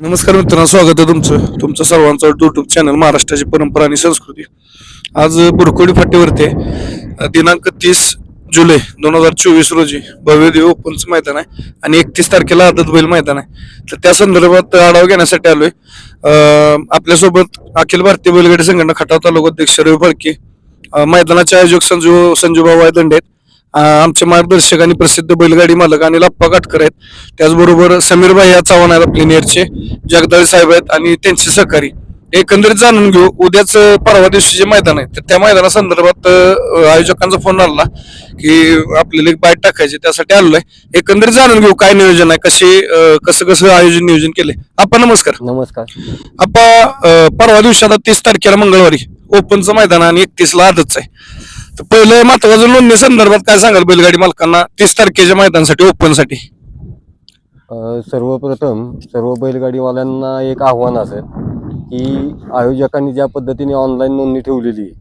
नमस्कार मित्रांनो स्वागत आहे तुमचं. तुमचं सर्वांचं युट्यूब चॅनल महाराष्ट्राची परंपरा आणि संस्कृती. आज बुरकोडी फाटीवरती आहे. दिनांक तीस जुलै दोन हजार चोवीस रोजी भव्यदेव ओपनचं मैदान आहे आणि एकतीस तारखेला आदत बैल मैदान आहे. तर त्या संदर्भात आढावा घेण्यासाठी आलोय. आपल्यासोबत अखिल भारतीय बैलगाडी संघटना खटाव तालुका अध्यक्ष रवी फळके मैदानाचे आयोजक संजू संजूबा दंडे आहेत. आमचे मार्गदर्शक आणि प्रसिद्ध बैलगाडी मालक आणि लप्पा काटकर आहेत. त्याचबरोबर समीर भाई या चव्हाण आहेत आपले नेरचे जगदाळे साहेब आहेत आणि त्यांचे सहकारी. एकंदरीत जाणून घेऊ उद्याच परवा दिवशी जे मैदान आहे तर त्या मैदानासंदर्भात आयोजकांचा फोन आला की आपल्याला एक बाईट टाकायची त्यासाठी आलोय. एकंदरीत जाणून घेऊ काय नियोजन आहे कसे कसं कसं आयोजन नियोजन केले आपण नमस्कार. नमस्कार. आपा अं, परवा दिवशी आता तीस तारखेला मंगळवारी ओपनचं मैदान आणि एकतीस ला आदतच आहे. तर पहिलं महत्वाचं नोंदणी संदर्भात काय सांगाल बैलगाडी मालकांना? तीस तारखेच्या मैदानासाठी ओपनसाठी. अ, सर्वप्रथम सर्व बैलगाडीवाल्यांना एक आव्हान असेल की आयोजकांनी ज्या पद्धतीने ऑनलाईन नोंदणी ठेवलेली आहे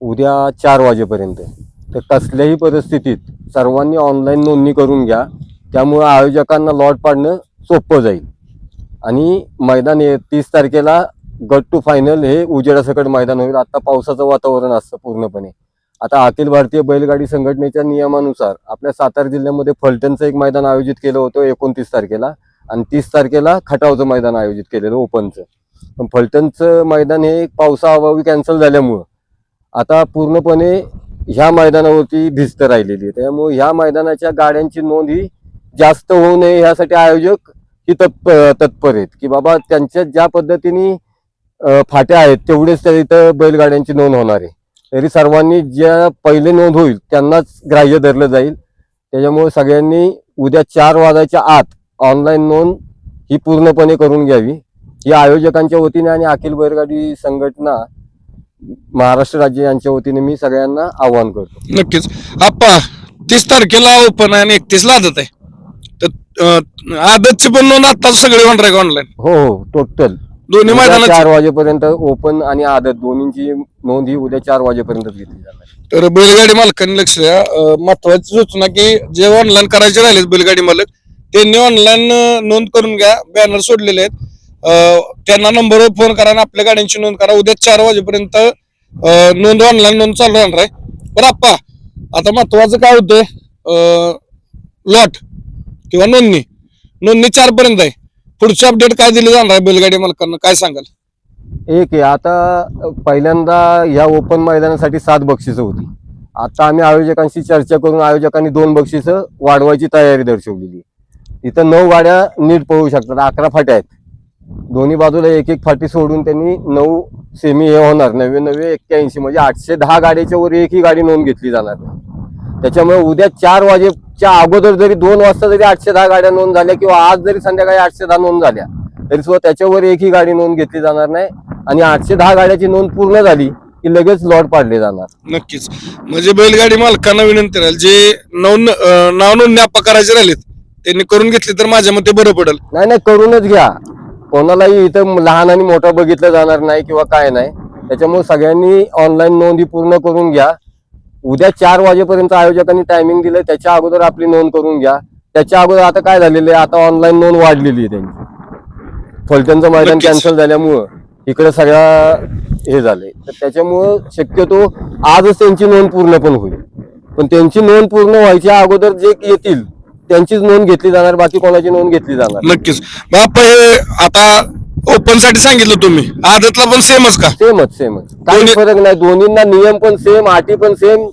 उद्या चार वाजेपर्यंत तर कसल्याही परिस्थितीत सर्वांनी ऑनलाईन नोंदणी करून घ्या. त्यामुळं आयोजकांना लॉट पाडणं सोपं जाईल. आणि मैदान हे तीस तारखेला गट टू फायनल हे उजेडासकट मैदान होईल. आता पावसाचं वातावरण असतं पूर्णपणे. आता अखिल भारतीय बैलगाडी संघटनेच्या नियमानुसार आपल्या सातारा जिल्ह्यामध्ये फलटणचं एक मैदान आयोजित केलं होतं एकोणतीस तारखेला. आणि तीस तारखेला खटावचं मैदान आयोजित केलेलं ओपनचं. पण फलटणचं मैदान हे पावसाअभावी कॅन्सल झाल्यामुळं आता पूर्णपणे ह्या मैदानावरती भिस्त राहिलेली आहे. त्यामुळे ह्या मैदानाच्या गाड्यांची नोंद ही जास्त होऊ नये यासाठी आयोजक ही तत्प तत्पर आहेत. की बाबा त्यांच्या ज्या पद्धतीने फाट्या आहेत तेवढेच त्या इथं बैलगाड्यांची नोंद होणार आहे. तरी सर्वांनी ज्या पहिले नोंद होईल त्यांनाच ग्राह्य धरलं जाईल. त्याच्यामुळे सगळ्यांनी उद्या चार वाजायच्या आत ऑनलाईन नोंद ही पूर्णपणे करून घ्यावी. ही आयोजकांच्या वतीने आणि अखिल बैलगाडी संघटना महाराष्ट्र राज्य यांच्या वतीने मी सगळ्यांना आवाहन करतो. नक्कीच. आप्पा तीस तारखेला ओपन आहे आणि एकतीस ला आदत आहे. तर आदतची पण नोंद आता सगळे होणार आहे ऑनलाईन हो हो टोटल दोन्ही उद्या मैदानाची चार वाजेपर्यंत ओपन आणि आदत दोन्हीची नोंद ही उद्या चार वाजेपर्यंत घेतली जाणार तर बैलगाडी मालकांनी लक्ष द्या. अं, महत्वाची सूचना की जे ऑनलाईन करायचे राहिलेत बैलगाडी मालक त्यांनी ऑनलाईन नोंद करून घ्या. बॅनर सोडलेले आहेत. अं, त्यांना नंबरवर फोन करा आणि आपल्या गाड्यांची नोंद करा. उद्या चार वाजेपर्यंत अं, नोंद ऑनलाईन नोंद चालू राहणार आहे. आप्पा आता महत्वाचं काय होतंय? लॉट किंवा नोंदणी. नोंदणी चार पर्यंत आहे. पुढचं अपडेट काय दिलं जाणार आहे बैलगाडी मालकांना? काय सांगाल? एक आहे आता पहिल्यांदा या ओपन मैदानासाठी सात बक्षिसं होती. आता आम्ही आयोजकांशी चर्चा करून आयोजकांनी दोन बक्षिसं वाढवायची तयारी दर्शवलेली आहे. इथं नऊ गाड्या नीट पळू शकतात अकरा फाट्या आहेत. दोन्ही बाजूला एक एक फाटी सोडून त्यांनी नऊ सेमी हे होणार नव्वे नव्वे एक्क्याऐंशी म्हणजे आठशे दहा गाड्याच्या वर एकही गाडी नोंद घेतली जाणार त्याच्यामुळे उद्या चार वाजे वाजेच्या अगोदर जरी दोन वाजता जरी आठशे दहा गाड्या नोंद झाल्या किंवा आज जरी संध्याकाळी आठशे दहा नोंद झाल्या तरी सुद्धा त्याच्यावर एकही गाडी नोंद घेतली जाणार नाही. आणि आठशे दहा गाड्याची नोंद पूर्ण झाली की लगेच लॉट पाडले जाणार. नक्कीच. म्हणजे बैलगाडी मालकांना विनंती राहील जे नाव नोंदणी करायचे राहिलेत त्यांनी करून घेतली तर माझ्या मते बरं पडेल. नाही नाही करूनच घ्या. कोणालाही इथं लहान आणि मोठं बघितलं जाणार नाही किंवा काय नाही. त्याच्यामुळे सगळ्यांनी ऑनलाईन नोंदी पूर्ण करून घ्या. उद्या चार वाजेपर्यंत आयोजकांनी टायमिंग दिलंय त्याच्या अगोदर आपली नोंद करून घ्या. त्याच्या अगोदर आता काय झालेलं आहे आता ऑनलाईन नोंद वाढलेली आहे त्यांची. फलटणचं मैदान. कॅन्सल झाल्यामुळं इकडे सगळ्या हे झालंय. तर त्याच्यामुळं शक्यतो आजच त्यांची नोंद पूर्ण पण होईल. पण त्यांची नोंद पूर्ण व्हायच्या अगोदर जे येतील त्यांचीच नोंद घेतली जाणार बाकी कोणाची नोंद घेतली जाणार नक्कीच. बाप हे आता ओपनसाठी सांगितलं तुम्ही. आदतला पण सेमच का? सेमच सेमच काही फरक नाही. दोन्हींना नियम पण सेम अटी पण सेम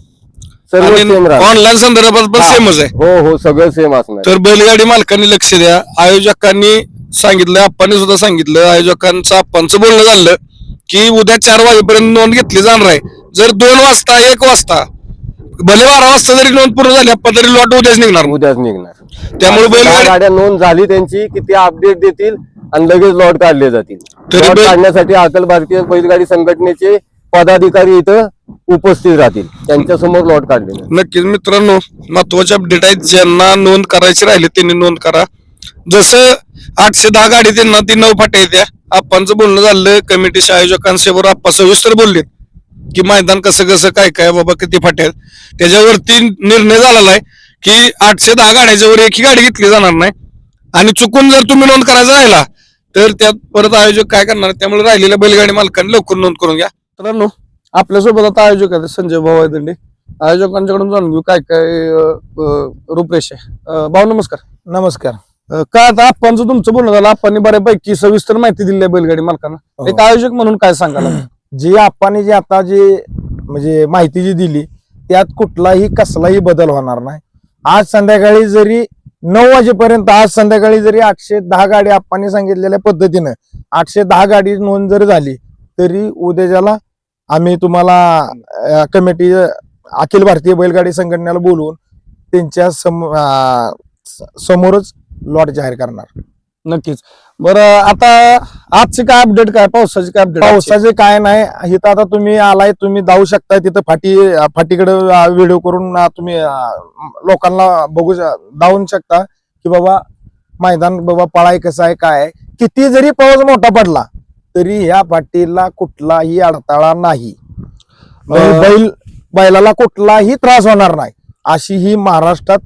सर्व सेम राहणार. ऑनलाईन संदर्भात पण सेमच आहे. हो हो सगळं सेम असणार. तर बैलगाडी मालकांनी लक्ष द्या. आयोजकांनी सांगितलं आप्पांनी सुद्धा सांगितलं आयोजकांचं आप्पांचं बोलणं झालं की उद्या चार वाजेपर्यंत नोंद घेतली जाणार आहे. जर दोन वाजता एक वाजता भले बारा वाजता जरी नोंद पूर्ण झाली आप्पा तरी लॉट उद्याच निघणार. उद्याच निघणार. त्यामुळे दहा बैलगाडी गाड्या नोंद झाली त्यांची की ते अपडेट देतील आणि लगेच लॉट काढले जातील. तरी लॉट बैल- काढण्यासाठी अखिल भारतीय बैलगाडी संघटनेचे पदाधिकारी इथं उपस्थित राहतील. त्यांच्यासमोर लॉट काढले नक्कीच मित्रांनो महत्त्वाचे अपडेट आहेत. ज्यांना नोंद करायची राहिली त्यांनी नोंद करा. जसं आठशे दहा गाडी त्यांना ती नऊ फाट्या येत्या आप्पांचं बोलणं झालं कमिटीच्या आयोजकांसोबत आप्पा सविस्तर बोलले की मैदान कसं कसं काय काय बाबा किती फाट्या आहेत. त्याच्यावरती निर्णय झालेला आहे की आठशे दहा गाड्याच्या वर एकही गाडी घेतली जाणार नाही. आणि चुकून जर तुम्ही नोंद करायचा राहिला तर त्यात परत आयोजक काय करणार? त्यामुळे राहिलेल्या बैलगाडी मालकांनी लवकर नोंद करून घ्या. मित्रांनो आपल्यासोबत आता आयोजक आहेत संजय भाऊ आहे आयोजकांच्याकडून जाणून घेऊ काय काय रूपरेष आहे. भाऊ नमस्कार. नमस्कार. काय आता आप्पांचं तुमचं बोलणं झालं. आप्पांनी बऱ्यापैकी सविस्तर माहिती दिली आहे बैलगाडी मालकांना. हो. एक आयोजक म्हणून काय सांगाल? जी आपण जी आता जी म्हणजे माहिती जी दिली त्यात कुठलाही कसलाही बदल होणार नाही. आज संध्याकाळी जरी नऊ वाजेपर्यंत आज संध्याकाळी जरी आठशे दहा गाडी आपण सांगितलेल्या पद्धतीनं आठशे दहा गाडी नोंद जरी झाली तरी उद्याच्याला आम्ही तुम्हाला कमिटी अखिल भारतीय बैलगाडी संघटनेला बोलवून त्यांच्या सम समोरच लॉट जाहीर करणार. नक्कीच. बरं आता आजचे काय अपडेट काय? पावसाचे काय अपडेट पावसाचे काय नाही. इथं आता तुम्ही आलाय तुम्ही जाऊ शकता तिथं फाटी फाटीकडे व्हिडिओ करून तुम्ही लोकांना बघू जाऊन शकता की बाबा मैदान बाबा पळाय कसं आहे काय. किती जरी पाऊस मोठा पडला तरी ह्या फाटीला कुठलाही अडथळा नाही. बैल बैलाला कुठलाही त्रास होणार नाही. अशी ही महाराष्ट्रात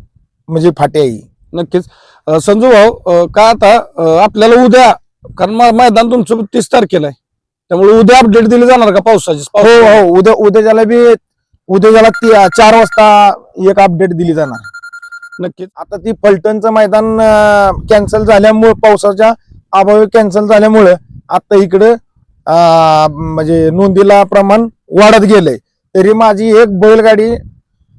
म्हणजे फाटी आहे. नक्कीच. अं, संजू भाऊ अं, काय आता अं, आपल्याला उद्या कारण मा- मैदान तुमचं तीस तारखेला आहे. त्यामुळे उद्या अपडेट दिली जाणार का पावसाची? हो हो उद्या उद्याच्याला बी उद्याच्याला ती चार वाजता एक अपडेट दिली जाणार. नक्कीच. आता ती फलटणचं मैदान कॅन्सल झाल्यामुळे पावसाच्या अभावी कॅन्सल झाल्यामुळे आता इकडं म्हणजे नोंदीला प्रमाण वाढत गेलंय. तरी माझी एक बैलगाडी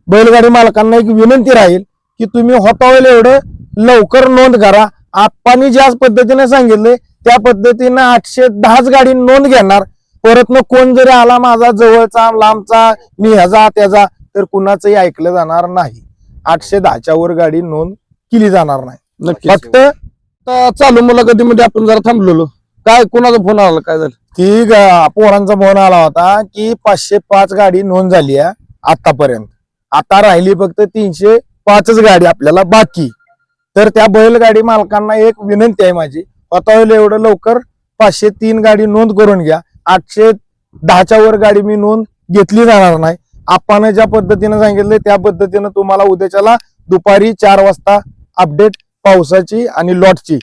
बैलगाडी मालकांना एक विनंती राहील की तुम्ही होता होईल एवढं लवकर नोंद करा. आप्पांनी ज्या पद्धतीने सांगितले त्या पद्धतीनं आठशे दहाच गाडी नोंद घेणार. परत न कोण जरी आला माझा जवळचा लांबचा मी ह्याचा त्याचा तर कुणाचंही ऐकलं जाणार नाही. आठशे दहाच्या वर गाडी नोंद केली जाणार नाही. फक्त चालू मुलाखतीमध्ये आपण जरा थांबलेलो. काय कोणाचा फोन आला काय झालं? ती ग- पोरांचा फोन आला होता की पाचशे पाच गाडी नोंद झाली आहे आतापर्यंत. आता राहिली फक्त तीनशे पाचच गाडी आपल्याला बाकी. तर त्या बैलगाडी मालकांना एक विनंती आहे माझी आता होईल एवढं लवकर पाचशे तीन गाडी नोंद करून घ्या. आठशे दहाच्या वर गाडी मी नोंद घेतली जाणार नाही. आपण ज्या पद्धतीनं सांगितलं त्या पद्धतीनं तुम्हाला उद्याच्याला दुपारी चार वाजता अपडेट पावसाची आणि लॉटची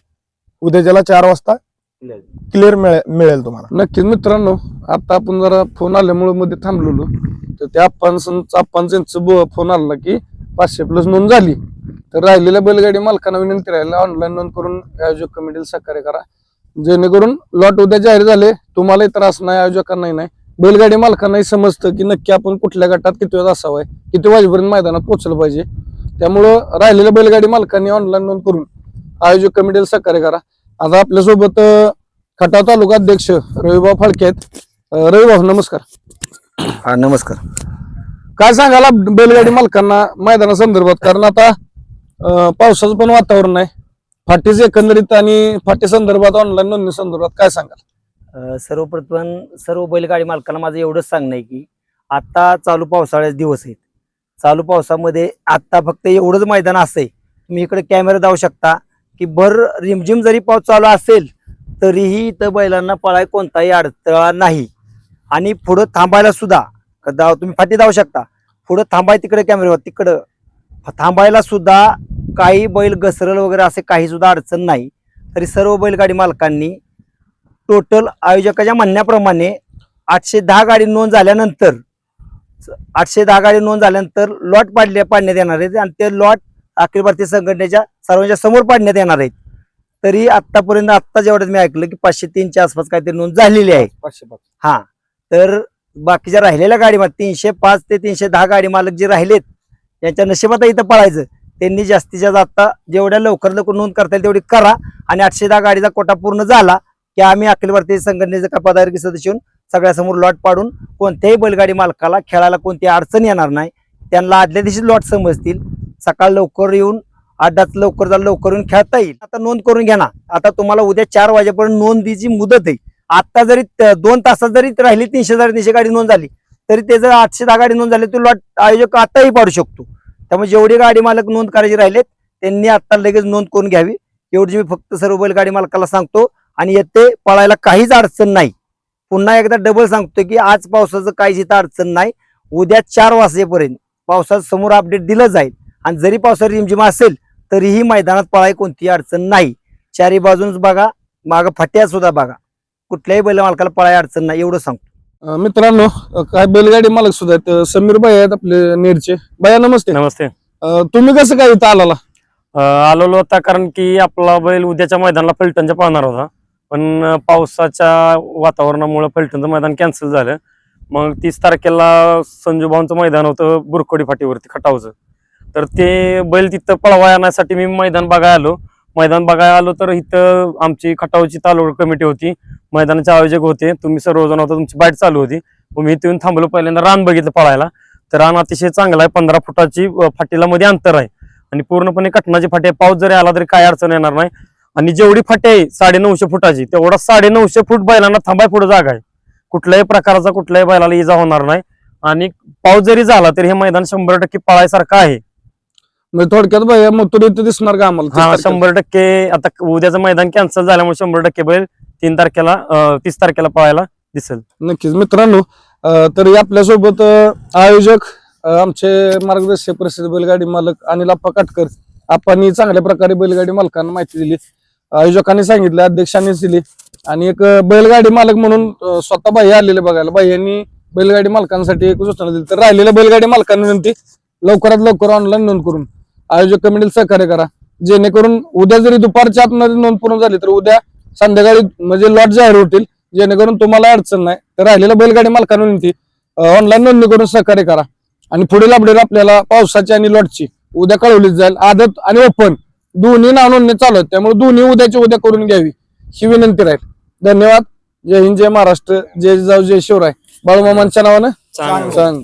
उद्याच्याला चार वाजता क्लिअर मिळेल तुम्हाला. नक्कीच मित्रांनो आता आपण जरा फोन आल्यामुळे मध्ये थांबलेलो. तर त्या त्यांचं फोन आला की पाचशे प्लस नोंद झाली. तर राहिलेल्या बैलगाडी मालकांना विनंती राहिली ऑनलाईन नोंद करून आयोजक कमिटीला सहकार्य करा. जेणेकरून लॉट उद्या जाहीर झाले तुम्हालाही त्रास नाही आयोजकांनाही नाही. बैलगाडी मालकांनाही समजतं की नक्की आपण कुठल्या गटात किती वेळ असावं किती वाजेपर्यंत मैदानात पोहोचलं पाहिजे. त्यामुळं राहिलेल्या बैलगाडी मालकांनी ऑनलाईन नोंद करून आयोजक कमिटीला सहकार्य करा. आता आपल्यासोबत खटाव तालुका अध्यक्ष रविभाऊ फाळके आहेत. रविभाऊ नमस्कार. हा नमस्कार. काय सांगाला बैलगाडी मालकांना मैदाना संदर्भात? कारण आता अं, पावसाचं पण वातावरण आहे. फाटीच एकंदरीत आणि फाटी संदर्भात ऑनलाईन नोंदणी संदर्भात काय सांगाल? अ, सर्वप्रथम सर्व बैलगाडी मालकांना माझं एवढंच सांगणं आहे की आता चालू पावसाळ्याचे दिवस आहेत. चालू पावसामध्ये आता फक्त एवढंच मैदान असं आहे तुम्ही इकडे कॅमेरा जाऊ शकता. की भर रिमझिम जरी पाऊस चालू असेल तरीही इथं बैलांना पळाय कोणताही अडथळा नाही. आणि पुढं थांबायला सुद्धा तुम्ही फाटी जाऊ शकता. पुढं थांबाय तिकडे कॅमेऱ्यावर तिकडं. थांबायला सुद्धा काही बैल घसरल वगैरे असे काही सुद्धा अडचण नाही. तरी सर्व बैलगाडी मालकांनी टोटल आयोजकाच्या म्हणण्याप्रमाणे आठशे दहा गाडी नोंद झाल्यानंतर आठशे दहा गाडी नोंद झाल्यानंतर लॉट पाडले पाडण्यात येणार आहे आणि ते लॉट अखिल भारतीय संघटनेच्या सर्वांच्या समोर पाडण्यात येणार आहेत. तरी आतापर्यंत आत्ता जेवढ्यात मी ऐकलं की पाचशे तीनच्या आसपास काहीतरी नोंद झालेली आहे. पाचशे पाच. हा. तर बाकीच्या राहिलेल्या गाडी तीनशे पाच ते तीनशे दहा गाडी मालक जे राहिलेत त्यांच्या नशिबात इथं पळायचं. त्यांनी जास्तीत जास्त आता जेवढ्या लवकर लवकर नोंद करता येईल तेवढी करा आणि आठशे दहा गाडीचा कोटा पूर्ण झाला की आम्ही अखिल भारतीय संघटनेचे पदाधिकारी सदस्य येऊन सगळ्यासमोर लॉट पाडून कोणत्याही बैलगाडी मालकाला खेळायला कोणती अडचण येणार नाही. त्यांना आदल्या दिवशी लॉट समजतील. सकाळ लवकर येऊन अड्डाच लवकर झालं लवकर येऊन खेळता येईल. आता नोंद करून घ्या ना. आता तुम्हाला उद्या चार वाजेपर्यंत नोंदीची मुदत आहे. आता जरी दोन तासात जरी राहिली तीनशे जरी तीनशे गाडी नोंद झाली तरी ते जर आठशे दहा गाडी नोंद झाली तो लॉट आयोजक आताही पाडू शकतो. त्यामुळे जेवढी गाडी मालक नोंद करायची राहिलेत त्यांनी आता लगेच नोंद करून घ्यावी. एवढी मी फक्त सर्व बैलगाडी मालकाला सांगतो आणि येते पळायला काहीच अडचण नाही. पुन्हा एकदा डबल सांगतो की आज पावसाचं काहीच इथं अडचण नाही. उद्या चार वाजेपर्यंत पावसाचं समोर अपडेट दिलं जाईल. आणि जरी पावसाची रिमझिम असेल तरीही मैदानात पळाय कोणतीही अडचण नाही. चारी बाजून बघा माग फाट्या सुद्धा बघा. कुठल्याही बैल मालकाला पळाय अडचण नाही एवढं सांगतो. मित्रांनो काय बैलगाडी मालक सुद्धा आहेत समीर भाई आहेत आपले नेरचे. बाया नमस्ते. नमस्ते. तुम्ही कसं काय इथं आलाला? आलेलो होता कारण की आपला बैल उद्याच्या मैदानाला फलटणच्या पाहणार होता. पण पावसाच्या वातावरणामुळे फलटणचं मैदान कॅन्सल झालं. मग तीस तारखेला संजू भाऊंचं मैदान होतं बुरकोडी फाटीवरती खटावचं. तर ते बैल तिथं पळवा येण्यासाठी मी मैदान बघायला आलो. मैदान बघायला आलो तर इथं आमची खटावची तालुका कमिटी होती. मैदानाचे आयोजक होते. तुम्ही सर्वजण होता तुमची बाईट चालू होती. मग मी इथून थांबलो पहिल्यांदा रान बघितलं पळायला. तर रान अतिशय चांगला आहे. पंधरा फुटाची फाटीला मध्ये अंतर आहे. आणि पूर्णपणे कटनाची फाटी आहे. पाऊस जरी आला तरी काय अडचण येणार नाही. आणि जेवढी फाटी आहे साडे नऊशे फुटाची तेवढा साडे नऊशे फूट बैलांना थांबाय पुढे जागा आहे. कुठल्याही प्रकारचा कुठल्याही बैलाला इजा होणार नाही. आणि पाऊस जरी झाला तरी हे मैदान शंभर टक्के पळायसारखं आहे. म्हणजे थोडक्यात बाया मथुर इथं दिसणार का आम्हाला? तीस तारखेला? शंभर टक्के आता उद्याचं मैदान कॅन्सल झाल्यामुळे शंभर टक्के बैल तीन तारखेला अं, तीस तारखेला पळायला दिसेल. नक्कीच. मित्रांनो अं, तरी आपल्यासोबत अं, आयोजक अं, आमचे मार्गदर्शक प्रसिद्ध बैलगाडी मालक अनिल आप्पा काटकर आपण चांगल्या प्रकारे बैलगाडी मालकांना माहिती दिली. आयोजकांनी सांगितलं अध्यक्षांनीच दिली. आणि एक अं, बैलगाडी मालक म्हणून अं, स्वतः बाई आलेले बघायला. बाई यांनी बैलगाडी मालकांसाठी एक सूचना दिली. तर राहिलेल्या बैलगाडी मालकांना विनंती लवकरात लवकर ऑनलाईन नोंद करून. आयोजक कमिटीला सहकार्य करा. जेणेकरून उद्या जरी दुपारच्या आतमध्ये नोंद पूर्ण झाली तर उद्या संध्याकाळी म्हणजे लॉट जाहीर होतील जेणेकरून तुम्हाला अडचण नाही. तर राहिलेल्या बैलगाडी मालकांना विनंती ऑनलाईन नोंदणी करून सहकार्य करा. आणि पुढील अपडेट आपल्याला पावसाची आणि लॉटची उद्या कळवलीच जाईल. आदत आणि ओपन दोन्ही नाव नोंदणी चालू आहेत. त्यामुळे दोन्ही उद्याची उद्या करून घ्यावी ही विनंती राहील. धन्यवाद. जय हिंद जय महाराष्ट्र जय जाऊ जय शिवराय. बाळूमामांच्या नावानं चांगलं. सांग